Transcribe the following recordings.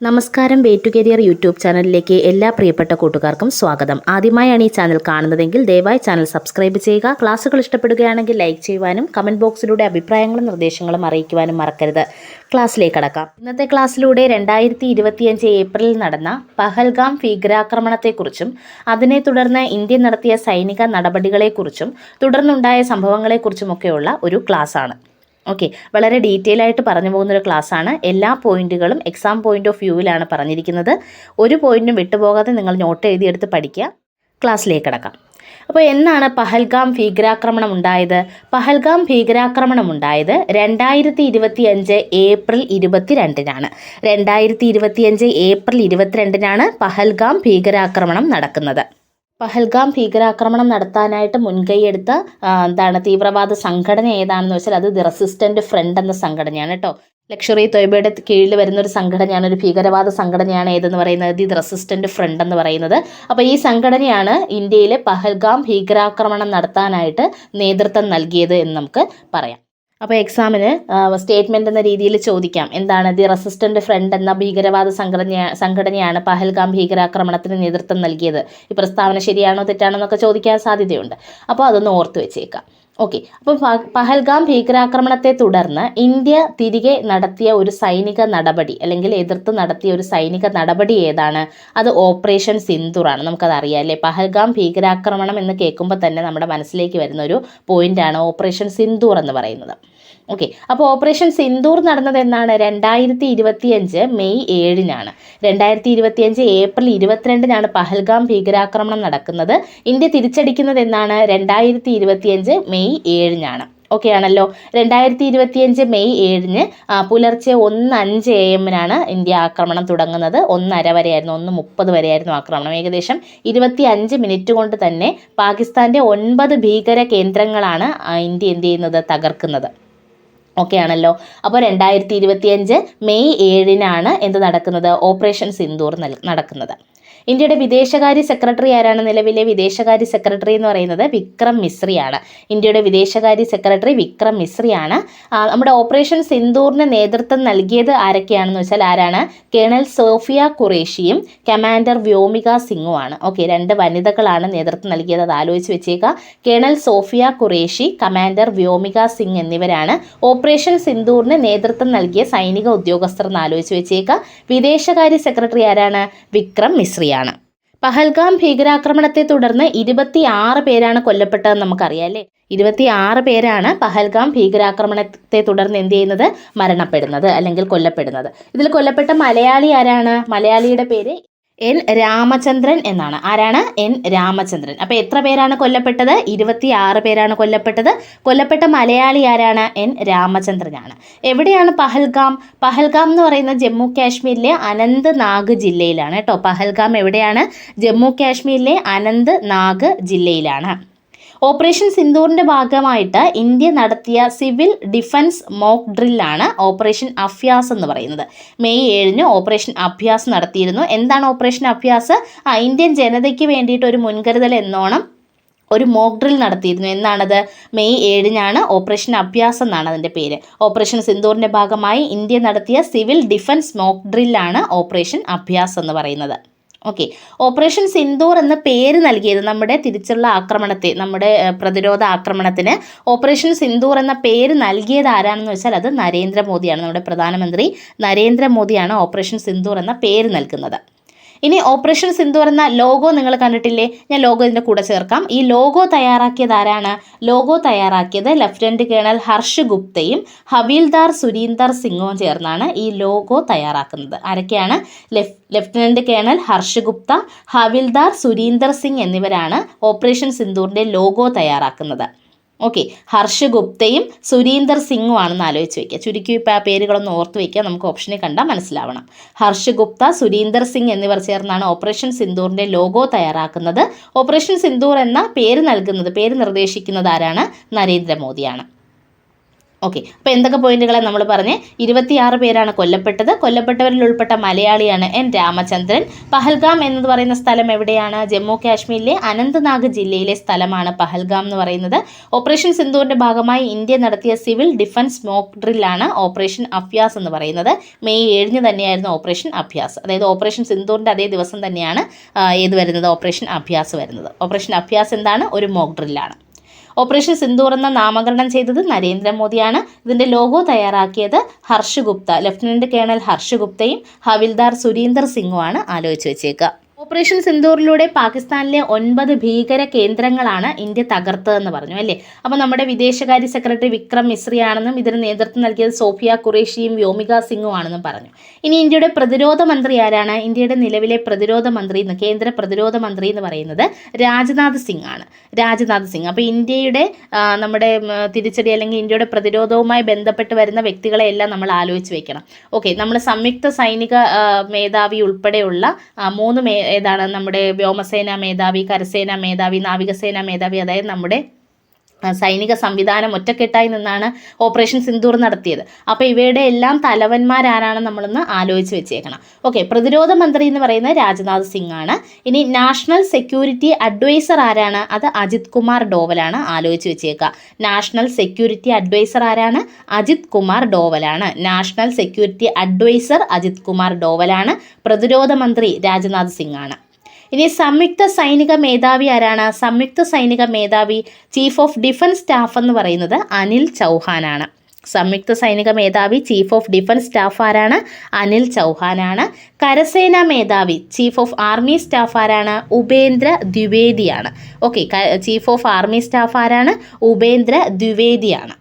നമസ്കാരം way to career YouTube ചാനലിലേക്ക് എല്ലാ പ്രിയപ്പെട്ട കൂട്ടുകാർക്കും സ്വാഗതം. ആദ്യമായാണ് ഈ ചാനൽ കാണുന്നതെങ്കിൽ ദയവായി ചാനൽ സബ്സ്ക്രൈബ് ചെയ്യുക. ക്ലാസ്സുകൾ ഇഷ്ടപ്പെടുകയാണെങ്കിൽ ലൈക്ക് ചെയ്യുവാനും കമന്റ് ബോക്സിലൂടെ അഭിപ്രായങ്ങളും നിർദ്ദേശങ്ങളും അറിയിക്കുവാനും മറക്കരുത്. ക്ലാസ്സിലേക്ക് കടക്കാം. ഇന്നത്തെ ക്ലാസ്സിലൂടെ രണ്ടായിരത്തി ഇരുപത്തിയഞ്ച് ഏപ്രിലിൽ നടന്ന പഹൽഗാം ഭീകരാക്രമണത്തെക്കുറിച്ചും അതിനെ തുടർന്ന് ഇന്ത്യ നടത്തിയ സൈനിക നടപടികളെക്കുറിച്ചും തുടർന്നുണ്ടായ സംഭവങ്ങളെക്കുറിച്ചുമൊക്കെയുള്ള ഒരു ക്ലാസ്സാണ്. ഓക്കെ വളരെ ഡീറ്റെയിൽ ആയിട്ട് പറഞ്ഞു പോകുന്ന ഒരു ക്ലാസ്സാണ് എല്ലാ പോയിന്റുകളും എക്സാം പോയിന്റ് ഓഫ് വ്യൂവിലാണ് പറഞ്ഞിരിക്കുന്നത്. ഒരു പോയിന്റും വിട്ടുപോകാതെ നിങ്ങൾ നോട്ട് എഴുതിയെടുത്ത് പഠിക്കുക. ക്ലാസ്സിലേക്ക് കിടക്കാം. അപ്പോൾ എന്നാണ് പഹൽഗാം ഭീകരാക്രമണം ഉണ്ടായത്? പഹൽഗാം ഭീകരാക്രമണം ഉണ്ടായത് രണ്ടായിരത്തി ഇരുപത്തി അഞ്ച് ഏപ്രിൽ ഇരുപത്തിരണ്ടിനാണ്. രണ്ടായിരത്തി ഇരുപത്തിയഞ്ച് ഏപ്രിൽ ഇരുപത്തിരണ്ടിനാണ് പഹൽഗാം ഭീകരാക്രമണം നടക്കുന്നത്. പഹൽഗാം ഭീകരാക്രമണം നടത്താനായിട്ട് മുൻകൈയെടുത്ത എന്താണ് തീവ്രവാദ സംഘടന ഏതാണെന്ന് വെച്ചാൽ അത് ദി റെസിസ്റ്റന്റ് ഫ്രണ്ട് എന്ന സംഘടനയാണ് കേട്ടോ. ലക്ഷറി തൊയ്ബയുടെ കീഴിൽ വരുന്ന ഒരു സംഘടനയാണ് ഒരു ഭീകരവാദ സംഘടനയാണ് ഏതെന്ന് പറയുന്നത്? ദി റെസിസ്റ്റന്റ് ഫ്രണ്ട് എന്ന് പറയുന്നത്. അപ്പോൾ ഈ സംഘടനയാണ് ഇന്ത്യയിലെ പഹൽഗാം ഭീകരാക്രമണം നടത്താനായിട്ട് നേതൃത്വം നൽകിയത് എന്ന് നമുക്ക് പറയാം. അപ്പോൾ എക്സാമിന് സ്റ്റേറ്റ്മെന്റ് എന്ന രീതിയിൽ ചോദിക്കാം. എന്താണ് ദി റെസിസ്റ്റന്റ് ഫ്രണ്ട് എന്ന ഭീകരവാദ സംഘടന സംഘടനയാണ് പഹൽഗാം ഭീകരാക്രമണത്തിന് നേതൃത്വം നൽകിയത്. ഈ പ്രസ്താവന ശരിയാണോ തെറ്റാണോ എന്നൊക്കെ ചോദിക്കാൻ സാധ്യതയുണ്ട്. അപ്പോൾ അതൊന്ന് ഓർത്ത് വെച്ചേക്കാം. ഓക്കെ അപ്പോൾ പഹൽഗാം ഭീകരാക്രമണത്തെ തുടർന്ന് ഇന്ത്യ തിരികെ നടത്തിയ ഒരു സൈനിക നടപടി അല്ലെങ്കിൽ എതിർത്ത് നടത്തിയ ഒരു സൈനിക നടപടി ഏതാണ്? അത് ഓപ്പറേഷൻ സിന്ദൂറാണ്. നമുക്കത് അറിയാം അല്ലേ? പഹൽഗാം ഭീകരാക്രമണം എന്ന് കേൾക്കുമ്പോൾ തന്നെ നമ്മുടെ മനസ്സിലേക്ക് വരുന്ന ഒരു പോയിന്റാണ് ഓപ്പറേഷൻ സിന്ദൂർ എന്ന് പറയുന്നത്. ഓക്കെ അപ്പോൾ ഓപ്പറേഷൻ സിന്ദൂർ നടന്നത് എന്നാണ് രണ്ടായിരത്തി ഇരുപത്തിയഞ്ച് മെയ് ഏഴിനാണ്. രണ്ടായിരത്തി ഇരുപത്തിയഞ്ച് ഏപ്രിൽ ഇരുപത്തിരണ്ടിനാണ് പഹൽഗാം ഭീകരാക്രമണം നടക്കുന്നത്. ഇന്ത്യ തിരിച്ചടിക്കുന്നത് എന്നാണ് രണ്ടായിരത്തി ഇരുപത്തിയഞ്ച് മെയ് ഏഴിനാണ്. ഓക്കെ ആണല്ലോ? രണ്ടായിരത്തി ഇരുപത്തിയഞ്ച് മെയ് ഏഴിന് പുലർച്ചെ ഒന്ന് അഞ്ച് എ എമ്മിനാണ് ഇന്ത്യ ആക്രമണം തുടങ്ങുന്നത്. ഒന്നര വരെയായിരുന്നു ഒന്ന് മുപ്പത് വരെയായിരുന്നു ആക്രമണം. ഏകദേശം ഇരുപത്തി അഞ്ച് മിനിറ്റ് കൊണ്ട് തന്നെ പാകിസ്ഥാന്റെ ഒൻപത് ഭീകര കേന്ദ്രങ്ങളാണ് ഇന്ത്യ എന്ത് ചെയ്യുന്നത്? തകർക്കുന്നത്. ഓക്കെ ആണല്ലോ അപ്പോൾ രണ്ടായിരത്തി ഇരുപത്തിയഞ്ച് മെയ് ഏഴിനാണ് എന്ത് നടക്കുന്നത്? ഓപ്പറേഷൻ സിന്ദൂർ നടക്കുന്നത്. ഇന്ത്യയുടെ വിദേശകാര്യ സെക്രട്ടറി ആരാണ്? നിലവിലെ വിദേശകാര്യ സെക്രട്ടറി എന്ന് പറയുന്നത് വിക്രം മിശ്രിയാണ്. ഇന്ത്യയുടെ വിദേശകാര്യ സെക്രട്ടറി വിക്രം മിശ്രിയാണ്. നമ്മുടെ ഓപ്പറേഷൻ സിന്ദൂറിന് നേതൃത്വം നൽകിയത് ആരൊക്കെയാണെന്ന് വെച്ചാൽ ആരാണ്? കേണൽ സോഫിയ കുറേഷിയും കമാൻഡർ വ്യോമിക സിംഗുമാണ്. ഓക്കെ രണ്ട് വനിതകളാണ് നേതൃത്വം നൽകിയത്. അത് ആലോചിച്ച് വെച്ചേക്കുക. കേണൽ സോഫിയ കുറേഷി കമാൻഡർ വ്യോമിക സിംഗ് എന്നിവരാണ് ഓപ്പറേഷൻ സിന്ദൂറിന് നേതൃത്വം നൽകിയ സൈനിക ഉദ്യോഗസ്ഥർ എന്ന് ആലോചിച്ച് വെച്ചേക്കുക. വിദേശകാര്യ സെക്രട്ടറി ആരാണ്? വിക്രം മിശ്രിയാണ്. പഹൽഗാം ഭീകരാക്രമണത്തെ തുടർന്ന് ഇരുപത്തി ആറ് പേരാണ് കൊല്ലപ്പെട്ടതെന്ന് നമുക്കറിയാം അല്ലേ? ഇരുപത്തി ആറ് പേരാണ് പഹൽഗാം ഭീകരാക്രമണത്തെ തുടർന്ന് എന്ത് ചെയ്യുന്നത്? മരണപ്പെടുന്നത് അല്ലെങ്കിൽ കൊല്ലപ്പെടുന്നത്. ഇതിൽ കൊല്ലപ്പെട്ട മലയാളി ആരാണ്? മലയാളിയുടെ പേര് എൻ രാമചന്ദ്രൻ എന്നാണ്. ആരാണ്? എൻ രാമചന്ദ്രൻ. അപ്പോൾ എത്ര പേരാണ് കൊല്ലപ്പെട്ടത്? ഇരുപത്തി ആറ് പേരാണ് കൊല്ലപ്പെട്ടത്. കൊല്ലപ്പെട്ട മലയാളി ആരാണ്? എൻ രാമചന്ദ്രനാണ്. എവിടെയാണ് പഹൽഗാം? പഹൽഗാം എന്ന് പറയുന്നത് ജമ്മു കാശ്മീരിലെ അനന്ത് നാഗ് ജില്ലയിലാണ്. കേട്ടോ പഹൽഗാം എവിടെയാണ്? ജമ്മു കാശ്മീരിലെ അനന്ത് നാഗ് ജില്ലയിലാണ്. ഓപ്പറേഷൻ സിന്ദൂറിന്റെ ഭാഗമായിട്ട് ഇന്ത്യ നടത്തിയ സിവിൽ ഡിഫൻസ് മോക്ക് ഡ്രില്ലാണ് ഓപ്പറേഷൻ അഭ്യാസ് എന്ന് പറയുന്നത്. മെയ് ഏഴിന് ഓപ്പറേഷൻ അഭ്യാസ് നടത്തിയിരുന്നു. എന്താണ് ഓപ്പറേഷൻ അഭ്യാസ്? ആ ഇന്ത്യൻ ജനതയ്ക്ക് വേണ്ടിയിട്ട് ഒരു മുൻകരുതൽ എന്നോണം ഒരു മോക്ക് ഡ്രിൽ നടത്തിയിരുന്നു. എന്നാണത് മെയ് ഏഴിനാണ് ഓപ്പറേഷൻ അഭ്യാസം എന്നാണ് അതിന്റെ പേര്. ഓപ്പറേഷൻ സിന്ദൂറിന്റെ ഭാഗമായി ഇന്ത്യ നടത്തിയ സിവിൽ ഡിഫൻസ് മോക്ക് ഡ്രില്ലാണ് ഓപ്പറേഷൻ അഭ്യാസ് എന്ന് പറയുന്നത്. ഓക്കെ ഓപ്പറേഷൻ സിന്ദൂർ എന്ന പേര് നൽകിയത് നമ്മുടെ തിരിച്ചുള്ള ആക്രമണത്തെ നമ്മുടെ പ്രതിരോധ ആക്രമണത്തിന്. ഓപ്പറേഷൻ സിന്ദൂർ എന്ന പേര് നൽകിയത് ആരാണെന്ന് വെച്ചാൽ അത് നരേന്ദ്രമോദിയാണ് നമ്മുടെ പ്രധാനമന്ത്രി നരേന്ദ്രമോദിയാണ് ഓപ്പറേഷൻ സിന്ദൂർ എന്ന പേര് നൽകുന്നത്. ഇനി ഓപ്പറേഷൻ സിന്ദൂർ എന്ന ലോഗോ നിങ്ങൾ കണ്ടിട്ടില്ലേ? ഞാൻ ലോഗോ ഇതിന്റെ കൂടെ ചേർക്കാം. ഈ ലോഗോ തയ്യാറാക്കിയത് ആരാണ്? ലോഗോ തയ്യാറാക്കിയത് ലഫ്റ്റനന്റ് കേണൽ ഹർഷ് ഗുപ്തയും ഹവീൽദാർ സുരീന്ദർ സിംഗും ചേർന്നാണ് ഈ ലോഗോ തയ്യാറാക്കുന്നത്. ആരൊക്കെയാണ്? ലെഫ് ലഫ്റ്റനന്റ് കേണൽ ഹർഷ് ഗുപ്ത ഹവിൽദാർ സുരീന്ദർ സിംഗ് എന്നിവരാണ് ഓപ്പറേഷൻ സിന്ധൂറിന്റെ ലോഗോ തയ്യാറാക്കുന്നത്. ഓക്കെ ഹർഷ് ഗുപ്തയും സുരീന്ദർ സിംഗും ആണെന്ന് ആലോചിച്ച് വയ്ക്കുക ചുരുക്കി ഇപ്പോൾ ആ പേരുകളൊന്ന് ഓർത്ത് വയ്ക്കുക നമുക്ക് ഓപ്ഷനിൽ കണ്ടാൽ മനസ്സിലാവണം. ഹർഷ് ഗുപ്ത സുരീന്ദർ സിംഗ് എന്നിവർ ചേർന്നാണ് ഓപ്പറേഷൻ സിന്ദൂറിന്റെ ലോഗോ തയ്യാറാക്കുന്നത്. ഓപ്പറേഷൻ സിന്ദൂർ എന്ന പേര് നൽകുന്നത് പേര് നിർദ്ദേശിക്കുന്നത് ആരാണ്? നരേന്ദ്രമോദിയാണ്. ഓക്കെ അപ്പോൾ എന്തൊക്കെ പോയിന്റുകളെ നമ്മൾ പറഞ്ഞ്? ഇരുപത്തിയാറ് പേരാണ് കൊല്ലപ്പെട്ടത്. കൊല്ലപ്പെട്ടവരിൽ ഉൾപ്പെട്ട മലയാളിയാണ് എൻ രാമചന്ദ്രൻ. പഹൽഗാം എന്ന് പറയുന്ന സ്ഥലം എവിടെയാണ്? ജമ്മു കാശ്മീരിലെ അനന്ത്നാഗ് ജില്ലയിലെ സ്ഥലമാണ് പഹൽഗാം എന്ന് പറയുന്നത്. ഓപ്പറേഷൻ സിന്ധുവിന്റെ ഭാഗമായി ഇന്ത്യ നടത്തിയ സിവിൽ ഡിഫൻസ് മോക്ക് ഡ്രില്ലാണ് ഓപ്പറേഷൻ അഭ്യാസ് എന്ന് പറയുന്നത്. മെയ് ഏഴിന് തന്നെയായിരുന്നു ഓപ്പറേഷൻ അഭ്യാസ്. അതായത് ഓപ്പറേഷൻ സിന്ധുവിന്റെ അതേ ദിവസം തന്നെയാണ് ഏത് വരുന്നത്? ഓപ്പറേഷൻ അഭ്യാസ് വരുന്നത്. ഓപ്പറേഷൻ അഭ്യാസ് എന്താണ്? ഒരു മോക്ക് ഡ്രില്ലാണ്. ഓപ്പറേഷൻ സിന്ദൂർ എന്ന നാമകരണം ചെയ്തത് നരേന്ദ്രമോദിയാണ്. ഇതിന്റെ ലോഗോ തയ്യാറാക്കിയത് ഹർഷ് ഗുപ്ത. ലഫ്റ്റനന്റ് കേണൽ ഹർഷ് ഗുപ്തയും ഹവിൽദാർ സുരീന്ദർ സിംഗുമാണ് ആലോചിച്ച് വെച്ചേക്കുക. ഓപ്പറേഷൻ സിന്ദൂറിലൂടെ പാകിസ്ഥാനിലെ ഒൻപത് ഭീകര കേന്ദ്രങ്ങളാണ് ഇന്ത്യ തകർത്തതെന്ന് പറഞ്ഞു അല്ലേ? അപ്പോൾ നമ്മുടെ വിദേശകാര്യ സെക്രട്ടറി വിക്രം മിശ്രിയാണെന്നും ഇതിന് നേതൃത്വം നൽകിയത് സോഫിയ ഖുറേഷിയും വ്യോമിക സിംഗും ആണെന്നും പറഞ്ഞു. ഇനി ഇന്ത്യയുടെ പ്രതിരോധ മന്ത്രി ആരാണ്? ഇന്ത്യയുടെ നിലവിലെ പ്രതിരോധ മന്ത്രി എന്ന് കേന്ദ്ര പ്രതിരോധ മന്ത്രി എന്ന് പറയുന്നത് രാജ്നാഥ് സിംഗ് ആണ്. രാജ്നാഥ് സിംഗ്. അപ്പോൾ ഇന്ത്യയുടെ നമ്മുടെ തിരിച്ചടി അല്ലെങ്കിൽ ഇന്ത്യയുടെ പ്രതിരോധവുമായി ബന്ധപ്പെട്ട് വരുന്ന വ്യക്തികളെയെല്ലാം നമ്മൾ ആലോചിച്ച് വെക്കണം. ഓക്കെ നമ്മൾ സംയുക്ത സൈനിക മേധാവി ഉൾപ്പെടെയുള്ള മൂന്ന് മേ ഏതാണ് നമ്മുടെ വ്യോമസേന മേധാവി കരസേന മേധാവി നാവികസേന മേധാവി അതായത് നമ്മുടെ സൈനിക സംവിധാനം ഒറ്റക്കെട്ടായി നിന്നാണ് ഓപ്പറേഷൻ സിന്ദൂർ നടത്തിയത്. അപ്പോൾ ഇവയുടെ എല്ലാം തലവന്മാരാരാണ് നമ്മളൊന്ന് ആലോചിച്ച് വെച്ചേക്കണം. ഓക്കെ പ്രതിരോധ മന്ത്രി എന്ന് പറയുന്നത് രാജ്നാഥ് സിംഗ് ആണ് ഇനി നാഷണൽ സെക്യൂരിറ്റി അഡ്വൈസർ ആരാണ്? അത് അജിത് കുമാർ ഡോവലാണ് ആലോചിച്ച് വെച്ചേക്കുക. നാഷണൽ സെക്യൂരിറ്റി അഡ്വൈസർ ആരാണ്? Ajit Kumar ഡോവലാണ്. National security adviser Ajit Kumar ഡോവലാണ്. പ്രതിരോധ മന്ത്രി രാജ്നാഥ് സിംഗ് ആണ് ഇനി സംയുക്ത സൈനിക മേധാവി ആരാണ്? സംയുക്ത സൈനിക മേധാവി ചീഫ് ഓഫ് ഡിഫൻസ് സ്റ്റാഫ് എന്ന് പറയുന്നത് അനിൽ ചൗഹാനാണ്. സംയുക്ത സൈനിക മേധാവി ചീഫ് ഓഫ് ഡിഫൻസ് സ്റ്റാഫ് ആരാണ്? അനിൽ ചൗഹാനാണ്. കരസേനാ മേധാവി ചീഫ് ഓഫ് ആർമി സ്റ്റാഫ് ആരാണ്? Upendra ദ്വിവേദിയാണ്. Okay chief of army staff ആരാണ്? ഉപേന്ദ്ര ദ്വിവേദിയാണ്.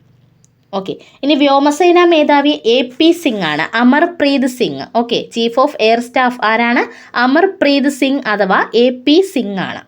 ഓക്കെ ഇനി വ്യോമസേന മേധാവി എ പി സിംഗ് ആണ്. Amarpreet Singh. Okay chief of air staff ആരാണ്? അമർപ്രീത് സിംഗ് അഥവാ എ പി സിംഗ് ആണ്.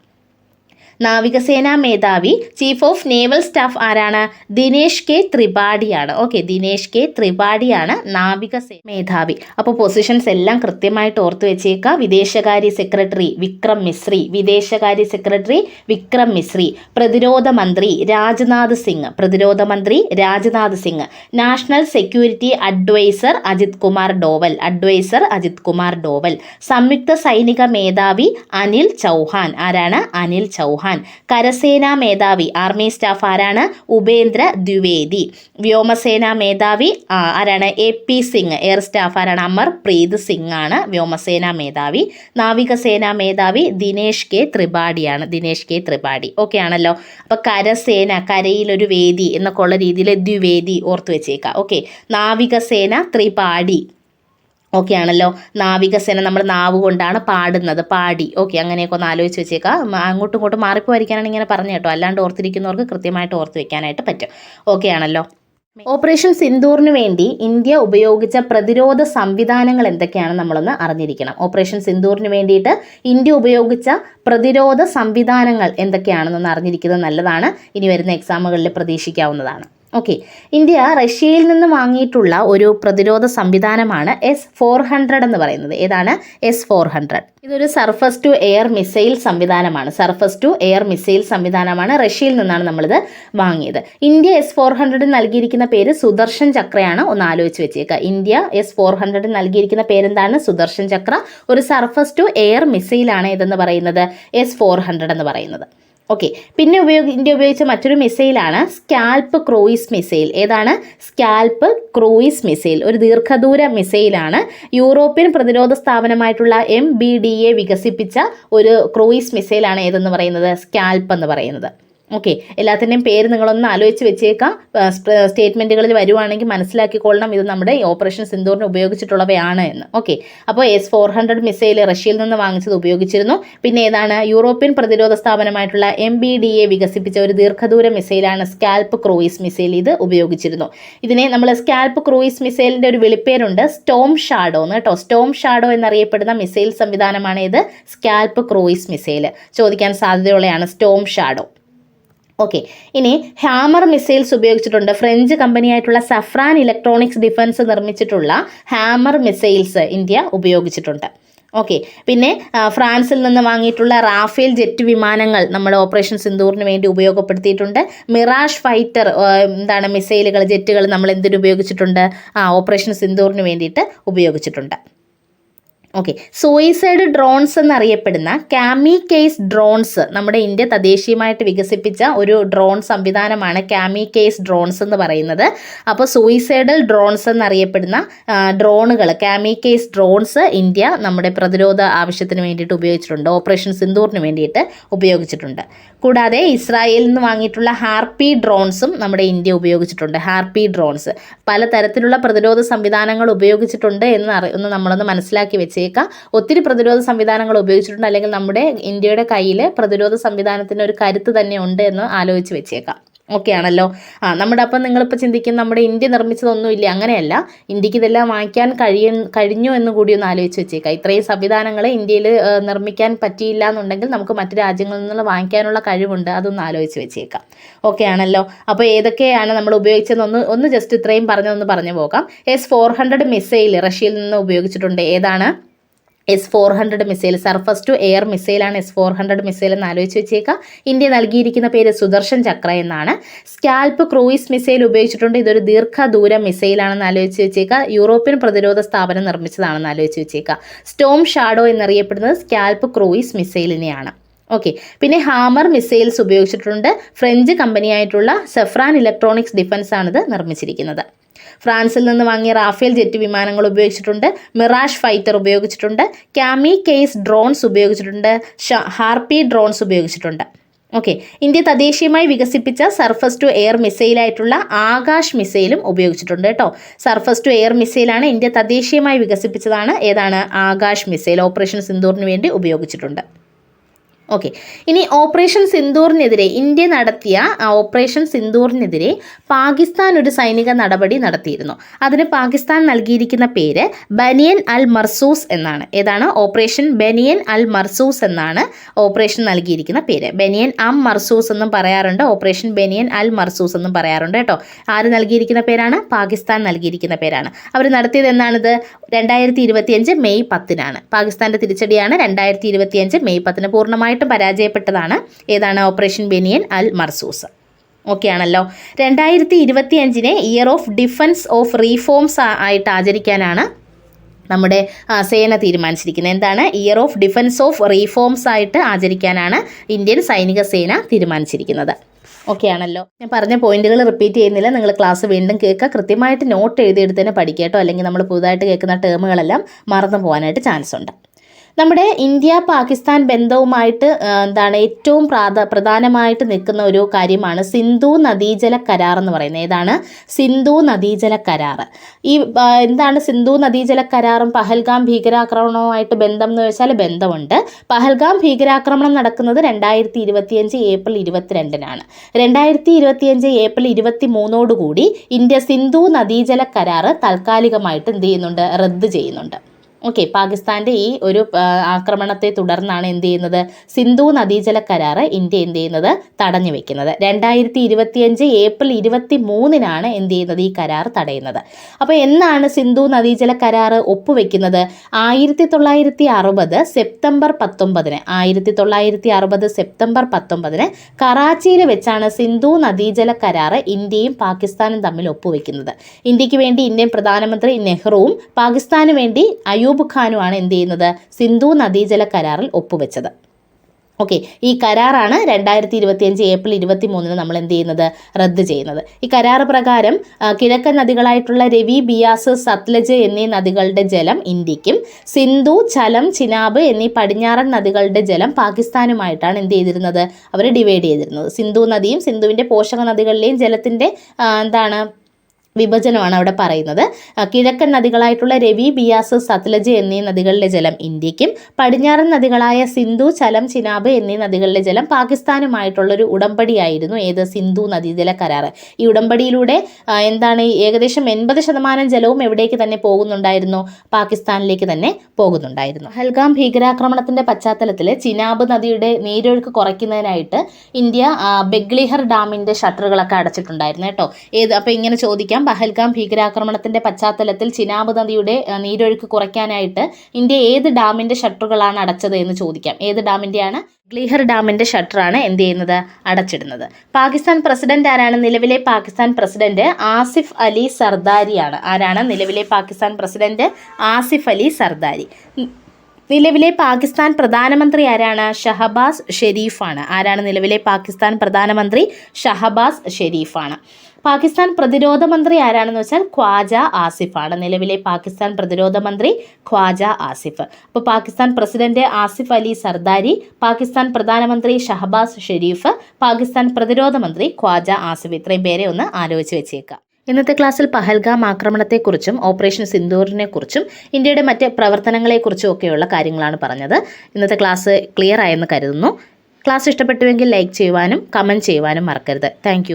നാവികസേനാ മേധാവി ചീഫ് ഓഫ് നേവൽ സ്റ്റാഫ് ആരാണ്? ദിനേഷ് കെ ത്രിപാഠിയാണ്. ഓക്കെ ദിനേഷ് കെ ത്രിപാഠിയാണ് നാവികസേന മേധാവി. അപ്പോൾ പൊസിഷൻസ് എല്ലാം കൃത്യമായിട്ട് ഓർത്തു വെച്ചേക്കുക വിദേശകാര്യ സെക്രട്ടറി വിക്രം മിശ്രി വിദേശകാര്യ സെക്രട്ടറി വിക്രം മിശ്രി പ്രതിരോധ മന്ത്രി രാജ്നാഥ് സിംഗ് പ്രതിരോധ മന്ത്രി Rajnath Singh national security adviser Ajit Kumar Doval adviser Ajit Kumar Doval സംയുക്ത സൈനിക മേധാവി അനിൽ ചൗഹാൻ ആരാണ്? അനിൽ ചൗഹാൻ. കരസേനാ മേധാവി ആർമി സ്റ്റാഫ് ആരാണ്? ഉപേന്ദ്ര ദ്വിവേദി. വ്യോമസേനാ മേധാവി ആരാണ്? A P Singh. Air staff ആരാണ്? അമർ പ്രീത് സിംഗ് ആണ് വ്യോമസേനാ മേധാവി. നാവികസേനാ മേധാവി ദിനേഷ് കെ ത്രിപാഠിയാണ് ദിനേഷ് കെ ത്രിപാഠി. ഓക്കെ ആണല്ലോ. അപ്പോൾ കരസേന കരയിലൊരു വേദി എന്നൊക്കെ ഉള്ള രീതിയിൽ ദ്വിവേദി ഓർത്ത് വെച്ചേക്കാം. ഓക്കെ നാവികസേന ത്രിപാഠി. ഓക്കെ ആണല്ലോ. നാവികസേന നമ്മൾ നാവ് കൊണ്ടാണ് പാടുന്നത്. പാടി. ഓക്കെ അങ്ങനെയൊക്കെ ഒന്ന് ആലോചിച്ച് വെച്ചേക്കാം. അങ്ങോട്ടും ഇങ്ങോട്ടും മാറിപ്പോയിരിക്കാനാണ് ഇങ്ങനെ പറഞ്ഞു കേട്ടോ. അല്ലാണ്ട് ഓർത്തിരിക്കുന്നവർക്ക് കൃത്യമായിട്ട് ഓർത്ത് വെക്കാനായിട്ട് പറ്റും. ഓക്കെ ആണല്ലോ. ഓപ്പറേഷൻ സിന്ദൂറിന് വേണ്ടി ഇന്ത്യ ഉപയോഗിച്ച പ്രതിരോധ സംവിധാനങ്ങൾ എന്തൊക്കെയാണ് നമ്മളൊന്ന് അറിഞ്ഞിരിക്കണം. ഓപ്പറേഷൻ സിന്ദൂറിന് വേണ്ടിയിട്ട് ഇന്ത്യ ഉപയോഗിച്ച പ്രതിരോധ സംവിധാനങ്ങൾ എന്തൊക്കെയാണെന്നൊന്ന് അറിഞ്ഞിരിക്കുന്നത് നല്ലതാണ്. ഇനി വരുന്ന എക്സാമുകളിൽ പ്രതീക്ഷിക്കാവുന്നതാണ്. ഓക്കെ ഇന്ത്യ റഷ്യയിൽ നിന്ന് വാങ്ങിയിട്ടുള്ള ഒരു പ്രതിരോധ സംവിധാനമാണ് എസ് ഫോർ ഹൺഡ്രഡ് എന്ന് പറയുന്നത്. ഏതാണ്? എസ് ഫോർ ഹൺഡ്രഡ് ഇതൊരു സർഫസ് ടു എയർ മിസൈൽ സംവിധാനമാണ്. സർഫസ് ടു എയർ മിസൈൽ സംവിധാനമാണ് റഷ്യയിൽ നിന്നാണ് നമ്മളിത് വാങ്ങിയത്. ഇന്ത്യ എസ് ഫോർ ഹൺഡ്രഡ് നൽകിയിരിക്കുന്ന പേര് സുദർശൻ ചക്രയാണ് ഒന്ന് ആലോചിച്ച് വെച്ചേക്കുക ഇന്ത്യ എസ് ഫോർ ഹൺഡ്രഡ് നൽകിയിരിക്കുന്ന പേരെന്താണ്? സുദർശൻ ചക്ര. ഒരു സർഫസ് ടു എയർ മിസൈലാണ് ഇതെന്ന് പറയുന്നത്? എസ് ഫോർ ഹൺഡ്രഡ് എന്ന് പറയുന്നത്. ഓക്കെ പിന്നെ ഉപയോഗി ഇന്ത്യ ഉപയോഗിച്ച മറ്റൊരു മിസൈലാണ് സ്കാൽപ്പ് ക്രൂയിസ് മിസൈൽ ഏതാണ്? സ്കാൽപ്പ് ക്രൂയിസ് മിസൈൽ ഒരു ദീർഘദൂര മിസൈലാണ് യൂറോപ്യൻ പ്രതിരോധ സ്ഥാപനമായിട്ടുള്ള എം ബി ഡി എ വികസിപ്പിച്ച ഒരു ക്രൂയിസ് മിസൈലാണ് ഏതെന്ന് പറയുന്നത്? സ്കാൽപ്പ് എന്ന് പറയുന്നത്. ഓക്കെ എല്ലാത്തിന്റെയും പേര് നിങ്ങളൊന്ന് ആലോചിച്ച് വെച്ചേക്കാം. സ്റ്റേറ്റ്മെന്റുകളിൽ വരുവാണെങ്കിൽ മനസ്സിലാക്കിക്കൊള്ളണം. ഇത് നമ്മുടെ ഓപ്പറേഷൻ സിന്ദൂറിന് ഉപയോഗിച്ചിട്ടുള്ളവയാണ് എന്ന്. ഓക്കെ അപ്പോൾ എസ് ഫോർ ഹൺഡ്രഡ് മിസൈൽ റഷ്യയിൽ നിന്ന് വാങ്ങിച്ചത് ഉപയോഗിച്ചിരുന്നു. പിന്നെ ഏതാണ്? യൂറോപ്യൻ പ്രതിരോധ സ്ഥാപനമായിട്ടുള്ള എം ബി ഡി എ വികസിപ്പിച്ച ഒരു ദീർഘദൂര മിസൈലാണ് സ്കാൽപ്പ് ക്രൂയിസ് മിസൈൽ ഇത് ഉപയോഗിച്ചിരുന്നു. ഇതിനെ നമ്മൾ സ്കാൽപ്പ് ക്രൂയിസ് മിസൈലിന്റെ ഒരു വിളിപ്പേരുണ്ട്. സ്റ്റോം ഷാഡോ എന്ന് കേട്ടോ. സ്റ്റോം ഷാഡോ എന്നറിയപ്പെടുന്ന മിസൈൽ സംവിധാനമാണ് ഇത് സ്കാൽപ്പ് ക്രൂയിസ് മിസൈൽ ചോദിക്കാൻ സാധ്യതയുള്ളതാണ് സ്റ്റോം ഷാഡോ. ഓക്കെ ഇനി ഹാമർ മിസൈൽസ് ഉപയോഗിച്ചിട്ടുണ്ട്. ഫ്രഞ്ച് കമ്പനിയായിട്ടുള്ള സഫ്രാൻ ഇലക്ട്രോണിക്സ് ഡിഫൻസ് നിർമ്മിച്ചിട്ടുള്ള ഹാമർ മിസൈൽസ് ഇന്ത്യ ഉപയോഗിച്ചിട്ടുണ്ട്. ഓക്കെ പിന്നെ ഫ്രാൻസിൽ നിന്ന് വാങ്ങിയിട്ടുള്ള റാഫേൽ ജെറ്റ് വിമാനങ്ങൾ നമ്മുടെ ഓപ്പറേഷൻ സിന്ദൂറിന് വേണ്ടി ഉപയോഗപ്പെടുത്തിയിട്ടുണ്ട്. മിറാഷ് ഫൈറ്റർ എന്താണ് മിസൈലുകൾ ജെറ്റുകൾ നമ്മൾ എന്തിനു ഉപയോഗിച്ചിട്ടുണ്ട്? ആ ഓപ്പറേഷൻ സിന്ദൂറിന് വേണ്ടിയിട്ട് ഉപയോഗിച്ചിട്ടുണ്ട്. ഓക്കെ സൂയിസൈഡ് ഡ്രോൺസ് എന്നറിയപ്പെടുന്ന കാമി കേസ് ഡ്രോൺസ് നമ്മുടെ ഇന്ത്യ തദ്ദേശീയമായിട്ട് വികസിപ്പിച്ച ഒരു ഡ്രോൺ സംവിധാനമാണ് കാമി കേസ് ഡ്രോൺസ് എന്ന് പറയുന്നത്. അപ്പോൾ സൂയിസൈഡൽ ഡ്രോൺസ് എന്നറിയപ്പെടുന്ന ഡ്രോണുകൾ കാമി കേസ് ഡ്രോൺസ് ഇന്ത്യ നമ്മുടെ പ്രതിരോധ ആവശ്യത്തിന് വേണ്ടിയിട്ട് ഉപയോഗിച്ചിട്ടുണ്ട് ഓപ്പറേഷൻ സിന്ദൂറിന് വേണ്ടിയിട്ട് ഉപയോഗിച്ചിട്ടുണ്ട്. കൂടാതെ ഇസ്രായേലിൽ നിന്ന് വാങ്ങിയിട്ടുള്ള ഹാർപ്പി ഡ്രോൺസും നമ്മുടെ ഇന്ത്യ ഉപയോഗിച്ചിട്ടുണ്ട് ഹാർപ്പി ഡ്രോൺസ് പലതരത്തിലുള്ള പ്രതിരോധ സംവിധാനങ്ങൾ ഉപയോഗിച്ചിട്ടുണ്ട് എന്ന് ഒന്ന് നമ്മളൊന്ന് മനസ്സിലാക്കി വെച്ചേക്കാം ഒത്തിരി പ്രതിരോധ സംവിധാനങ്ങൾ ഉപയോഗിച്ചിട്ടുണ്ട്. അല്ലെങ്കിൽ നമ്മുടെ ഇന്ത്യയുടെ കയ്യിൽ പ്രതിരോധ സംവിധാനത്തിന് ഒരു കരുത്ത് തന്നെ ഉണ്ട് എന്ന് ആലോചിച്ച് വെച്ചേക്കാം. ഓക്കെ ആണല്ലോ? ആ നമ്മുടെ അപ്പം നിങ്ങളിപ്പോൾ ചിന്തിക്കും നമ്മുടെ ഇന്ത്യ നിർമ്മിച്ചതൊന്നുമില്ല. അങ്ങനെയല്ല. ഇന്ത്യയ്ക്ക് ഇതെല്ലാം വാങ്ങിക്കാൻ കഴിയ കഴിഞ്ഞു എന്ന് കൂടി ഒന്ന് ആലോചിച്ച് വെച്ചേക്കാം. ഇത്രയും സംവിധാനങ്ങൾ ഇന്ത്യയിൽ നിർമ്മിക്കാൻ പറ്റിയില്ല എന്നുണ്ടെങ്കിൽ നമുക്ക് മറ്റു രാജ്യങ്ങളിൽ നിന്നുള്ള വാങ്ങിക്കാനുള്ള കഴിവുണ്ട്. അതൊന്ന് ആലോചിച്ച് വെച്ചേക്കാം. ഓക്കെ ആണല്ലോ? അപ്പോൾ ഏതൊക്കെയാണ് നമ്മൾ ഉപയോഗിച്ചതെന്ന് ഒന്ന് ഒന്ന് ജസ്റ്റ് ഇത്രയും പറഞ്ഞതൊന്ന് പറഞ്ഞു പോകാം. എസ് ഫോർ ഹൺഡ്രഡ് മിസൈൽ റഷ്യയിൽ നിന്ന് ഉപയോഗിച്ചിട്ടുണ്ട്. ഏതാണ്? S four hundred missile surface to air മിസൈലാണ് S four hundred missile എന്ന് ആലോചിച്ച് വെച്ചേക്കുക ഇന്ത്യ നൽകിയിരിക്കുന്ന പേര് സുദർശൻ ചക്ര എന്നാണ്. സ്കാൽപ്പ് ക്രൂയിസ് മിസൈൽ ഉപയോഗിച്ചിട്ടുണ്ട്. ഇതൊരു ദീർഘദൂര മിസൈലാണെന്ന് ആലോചിച്ച് വെച്ചേക്കുക യൂറോപ്യൻ പ്രതിരോധ സ്ഥാപനം നിർമ്മിച്ചതാണെന്ന് ആലോചിച്ച് വെച്ചേക്കുക സ്റ്റോം ഷാഡോ എന്നറിയപ്പെടുന്നത് സ്കാൽപ്പ് ക്രൂയിസ് മിസൈലിനെയാണ് ഓക്കെ പിന്നെ ഹാമർ മിസൈൽസ് ഉപയോഗിച്ചിട്ടുണ്ട്. ഫ്രഞ്ച് കമ്പനിയായിട്ടുള്ള സെഫ്രാൻ ഇലക്ട്രോണിക്സ് ഡിഫൻസ് ആണിത് നിർമ്മിച്ചിരിക്കുന്നത്. ഫ്രാൻസിൽ നിന്ന് വാങ്ങിയ റാഫേൽ ജെറ്റ് വിമാനങ്ങൾ ഉപയോഗിച്ചിട്ടുണ്ട്. മിറാഷ് ഫൈറ്റർ ഉപയോഗിച്ചിട്ടുണ്ട്. ക്യാമി കേസ് ഡ്രോൺസ് ഉപയോഗിച്ചിട്ടുണ്ട്. ഹാർപി ഡ്രോൺസ് ഉപയോഗിച്ചിട്ടുണ്ട്. ഓക്കെ. ഇന്ത്യ തദ്ദേശീയമായി വികസിപ്പിച്ച സർഫസ് ടു എയർ മിസൈലായിട്ടുള്ള ആകാശ് മിസൈലും ഉപയോഗിച്ചിട്ടുണ്ട് കേട്ടോ. സർഫസ് ടു എയർ മിസൈലാണ് ഇന്ത്യ തദ്ദേശീയമായി വികസിപ്പിച്ചതാണ്. ഏതാണ്? ആകാശ് മിസൈൽ. ഓപ്പറേഷൻ സിന്ദൂറിന് വേണ്ടി ഉപയോഗിച്ചിട്ടുണ്ട്. ഓക്കെ ഇനി ഓപ്പറേഷൻ സിന്ദൂറിനെതിരെ ഇന്ത്യ നടത്തിയ ഓപ്പറേഷൻ സിന്ദൂറിനെതിരെ പാകിസ്ഥാൻ ഒരു സൈനിക നടപടി നടത്തിയിരുന്നു. അതിന് പാകിസ്ഥാൻ നൽകിയിരിക്കുന്ന പേര് ബനിയൻ അൽ മർസൂസ് എന്നാണ്. ഏതാണ്? ഓപ്പറേഷൻ ബനിയൻ അൽ മർസൂസ് എന്നാണ് ഓപ്പറേഷൻ നൽകിയിരിക്കുന്ന പേര്. ബനിയൻ അം മർസൂസ് എന്നും പറയാറുണ്ട്. ഓപ്പറേഷൻ ബനിയൻ അൽ മർസൂസ് എന്നും പറയാറുണ്ട് കേട്ടോ. ആര് നൽകിയിരിക്കുന്ന പേരാണ്? പാകിസ്ഥാൻ നൽകിയിരിക്കുന്ന പേരാണ്. അവർ നടത്തിയത് എന്നാണിത് രണ്ടായിരത്തി ഇരുപത്തിയഞ്ച് മെയ് പത്തിനാണ്. പാകിസ്ഥാന്റെ തിരിച്ചടിയാണ് രണ്ടായിരത്തി ഇരുപത്തിയഞ്ച് മെയ് പത്തിന് പൂർണമായിട്ടും പരാജയപ്പെട്ടതാണ്. ഏതാണ്? ഓപ്പറേഷൻ ബെനിയൻ അൽ മർസൂസ്. ഓക്കെ ആണല്ലോ. രണ്ടായിരത്തി ഇരുപത്തി അഞ്ചിനെ year of defence of reforms ആയിട്ട് ആചരിക്കാനാണ് നമ്മുടെ സേന തീരുമാനിച്ചിരിക്കുന്നത്. എന്താണ്? Year of defence of reforms ആയിട്ട് ആചരിക്കാനാണ് ഇന്ത്യൻ സൈനിക സേന തീരുമാനിച്ചിരിക്കുന്നത്. ഓക്കെ ആണല്ലോ. ഞാൻ പറഞ്ഞ പോയിന്റുകൾ റിപ്പീറ്റ് ചെയ്യുന്നില്ല. നിങ്ങൾ ക്ലാസ് വീണ്ടും കേൾക്കുക. കൃത്യമായിട്ട് നോട്ട് എഴുതിയെടുത്ത് തന്നെ പഠിക്കുക കേട്ടോ. അല്ലെങ്കിൽ നമ്മൾ പുതുതായിട്ട് കേൾക്കുന്ന ടേമുകളെല്ലാം മറന്നു പോകാനായിട്ട് ചാൻസ് ഉണ്ട്. നമ്മുടെ ഇന്ത്യ പാകിസ്ഥാൻ ബന്ധവുമായിട്ട് എന്താണ് ഏറ്റവും പ്രാധ പ്രധാനമായിട്ട് നിൽക്കുന്ന ഒരു കാര്യമാണ് സിന്ധു നദീജല കരാർ എന്ന് പറയുന്നത്. ഏതാണ്? സിന്ധു നദീജല കരാർ. ഈ എന്താണ് സിന്ധു നദീജല കരാറും പഹൽഗാം ഭീകരാക്രമണവുമായിട്ട് ബന്ധം എന്ന് വെച്ചാൽ ബന്ധമുണ്ട്. പഹൽഗാം ഭീകരാക്രമണം നടക്കുന്നത് രണ്ടായിരത്തി ഇരുപത്തിയഞ്ച് ഏപ്രിൽ ഇരുപത്തിരണ്ടിനാണ്. രണ്ടായിരത്തി ഇരുപത്തിയഞ്ച് ഏപ്രിൽ ഇരുപത്തി മൂന്നോടുകൂടി ഇന്ത്യ സിന്ധു നദീജല കരാർ താൽക്കാലികമായിട്ട് എന്ത് ചെയ്യുന്നുണ്ട്? റദ്ദ് ചെയ്യുന്നുണ്ട്. ഓക്കെ പാകിസ്ഥാന്റെ ഈ ഒരു ആക്രമണത്തെ തുടർന്നാണ് എന്ത് ചെയ്യുന്നത്? സിന്ധു നദീജല കരാറ് ഇന്ത്യ എന്ത് ചെയ്യുന്നത്? തടഞ്ഞു വെക്കുന്നത്. രണ്ടായിരത്തി ഇരുപത്തിയഞ്ച് ഏപ്രിൽ ഇരുപത്തി മൂന്നിനാണ് എന്ത് ചെയ്യുന്നത്? ഈ കരാർ തടയുന്നത്. അപ്പോൾ എന്നാണ് സിന്ധു നദീജല കരാറ് ഒപ്പുവെക്കുന്നത്? ആയിരത്തി തൊള്ളായിരത്തി അറുപത് സെപ്റ്റംബർ പത്തൊമ്പതിന് ആയിരത്തി തൊള്ളായിരത്തി അറുപത് സെപ്റ്റംബർ പത്തൊമ്പതിന് കറാച്ചിയിൽ വെച്ചാണ് സിന്ധു നദീജല കരാറ് ഇന്ത്യയും പാകിസ്ഥാനും തമ്മിൽ ഒപ്പുവെക്കുന്നത്. ഇന്ത്യയ്ക്ക് വേണ്ടി ഇന്ത്യൻ പ്രധാനമന്ത്രി നെഹ്റുവും പാകിസ്ഥാന് വേണ്ടി അയൂബ് ഖാനുമാണ് എന്ത് ചെയ്യുന്നത്? സിന്ധു നദീജല കരാറിൽ ഒപ്പുവെച്ചത്. ഓക്കെ ഈ കരാറാണ് രണ്ടായിരത്തി ഇരുപത്തിയഞ്ച് ഏപ്രിൽ ഇരുപത്തി മൂന്നിന് നമ്മൾ എന്ത് ചെയ്യുന്നത്? റദ്ദ് ചെയ്യുന്നത്. ഈ കരാർ പ്രകാരം കിഴക്കൻ നദികളായിട്ടുള്ള രവി ബിയാസ് സത്ലജ് എന്നീ നദികളുടെ ജലം ഇന്ത്യക്കും സിന്ധു ചലം ചിനാബ് എന്നീ പടിഞ്ഞാറൻ നദികളുടെ ജലം പാകിസ്ഥാനുമായിട്ടാണ് എന്ത് ചെയ്തിരുന്നത്? അവർ ഡിവൈഡ് ചെയ്തിരുന്നത്. സിന്ധു നദിയും സിന്ധുവിന്റെ പോഷക നദികളിലെയും ജലത്തിന്റെ എന്താണ് വിഭജനമാണ് അവിടെ പറയുന്നത്. കിഴക്കൻ നദികളായിട്ടുള്ള രവി ബിയാസ് സത്ലജ് എന്നീ നദികളിലെ ജലം ഇന്ത്യക്കും പടിഞ്ഞാറൻ നദികളായ സിന്ധു ചലം ചിനാബ് എന്നീ നദികളിലെ ജലം പാകിസ്ഥാനുമായിട്ടുള്ളൊരു ഉടമ്പടിയായിരുന്നു ഏത് സിന്ധു നദീജല കരാറ്. ഈ ഉടമ്പടിയിലൂടെ എന്താണ് ഏകദേശം എൺപത് ശതമാനം ജലവും എവിടേക്ക് തന്നെ പോകുന്നുണ്ടായിരുന്നു? പാകിസ്ഥാനിലേക്ക് തന്നെ പോകുന്നുണ്ടായിരുന്നു. ഹൽഗാം ഭീകരാക്രമണത്തിന്റെ പശ്ചാത്തലത്തിൽ ചിനാബ് നദിയുടെ നീരൊഴുക്ക് കുറയ്ക്കുന്നതിനായിട്ട് ഇന്ത്യ ബെഗ്ലിഹർ ഡാമിന്റെ ഷട്ടറുകളൊക്കെ അടച്ചിട്ടുണ്ടായിരുന്നു കേട്ടോ. ഏത് അപ്പോൾ ഇങ്ങനെ ചോദിക്കാം പഹൽഗാം ഭീകരാക്രമണത്തിന്റെ പശ്ചാത്തലത്തിൽ ചിനാബ് നദിയുടെ നീരൊഴുക്ക് കുറയ്ക്കാനായിട്ട് ഇന്ത്യ ഏത് ഡാമിന്റെ ഷട്ടറുകളാണ് അടച്ചത് എന്ന് ചോദിക്കാം. ഏത് ഡാമിന്റെയാണ്? ഗ്ലീഹർ ഡാമിന്റെ ഷട്ടറാണ് എന്ത് ചെയ്യുന്നത്? അടച്ചിടുന്നത്. പാകിസ്ഥാൻ പ്രസിഡന്റ് ആരാണ്? നിലവിലെ പാകിസ്ഥാൻ പ്രസിഡന്റ് ആസിഫ് അലി സർദാരിയാണ്. ആരാണ്? നിലവിലെ പാകിസ്ഥാൻ പ്രസിഡന്റ് ആസിഫ് അലി സർദാരി. നിലവിലെ പാകിസ്ഥാൻ പ്രധാനമന്ത്രി ആരാണ്? ഷഹബാസ് ഷെരീഫാണ്. ആരാണ്? നിലവിലെ പാകിസ്ഥാൻ പ്രധാനമന്ത്രി ഷഹബാസ് ഷെരീഫാണ്. പാകിസ്ഥാൻ പ്രതിരോധ മന്ത്രി ആരാണെന്ന് വെച്ചാൽ ഖ്വാജ ആസിഫാണ്. നിലവിലെ പാകിസ്ഥാൻ പ്രതിരോധ മന്ത്രി ഖ്വാജ ആസിഫ്. അപ്പോൾ പാകിസ്ഥാൻ പ്രസിഡന്റ് ആസിഫ് അലി സർദാരി പാകിസ്ഥാൻ പ്രധാനമന്ത്രി ഷഹബാസ് ഷെരീഫ് പാകിസ്ഥാൻ പ്രതിരോധ മന്ത്രി ഖ്വാജ ആസിഫ് ഇത്രയും പേരെ ഒന്ന് ആലോചിച്ച് വെച്ചേക്കാം. ഇന്നത്തെ ക്ലാസ്സിൽ പഹൽഗാം ആക്രമണത്തെക്കുറിച്ചും ഓപ്പറേഷൻ സിന്ദൂറിനെ കുറിച്ചും ഇന്ത്യയുടെ മറ്റ് പ്രവർത്തനങ്ങളെക്കുറിച്ചും ഒക്കെയുള്ള കാര്യങ്ങളാണ് പറഞ്ഞത്. ഇന്നത്തെ ക്ലാസ് ക്ലിയർ ആയെന്ന് കരുതുന്നു. ക്ലാസ് ഇഷ്ടപ്പെട്ടുവെങ്കിൽ ലൈക്ക് ചെയ്യുവാനും കമന്റ് ചെയ്യുവാനും മറക്കരുത്. താങ്ക്